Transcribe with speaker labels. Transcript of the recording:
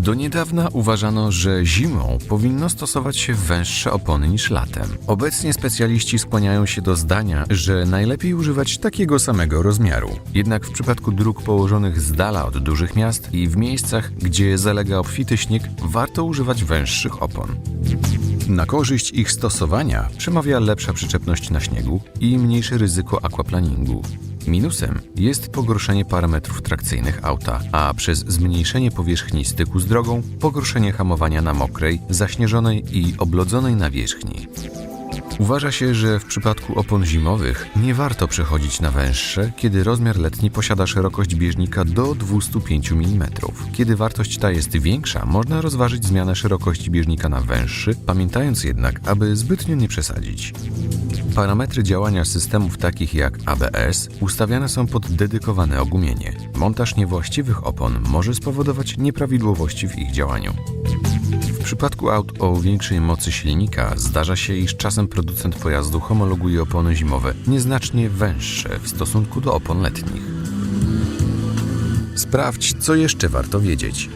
Speaker 1: Do niedawna uważano, że zimą powinno stosować się węższe opony niż latem. Obecnie specjaliści skłaniają się do zdania, że najlepiej używać takiego samego rozmiaru. Jednak w przypadku dróg położonych z dala od dużych miast i w miejscach, gdzie zalega obfity śnieg, warto używać węższych opon. Na korzyść ich stosowania przemawia lepsza przyczepność na śniegu i mniejsze ryzyko aquaplaningu. Minusem jest pogorszenie parametrów trakcyjnych auta, a przez zmniejszenie powierzchni styku z drogą pogorszenie hamowania na mokrej, zaśnieżonej i oblodzonej nawierzchni. Uważa się, że w przypadku opon zimowych nie warto przechodzić na węższe, kiedy rozmiar letni posiada szerokość bieżnika do 205 mm. Kiedy wartość ta jest większa, można rozważyć zmianę szerokości bieżnika na węższy, pamiętając jednak, aby zbytnio nie przesadzić. Parametry działania systemów takich jak ABS ustawiane są pod dedykowane ogumienie. Montaż niewłaściwych opon może spowodować nieprawidłowości w ich działaniu. Przypadku aut o większej mocy silnika zdarza się, iż czasem producent pojazdu homologuje opony zimowe nieznacznie węższe w stosunku do opon letnich. Sprawdź, co jeszcze warto wiedzieć.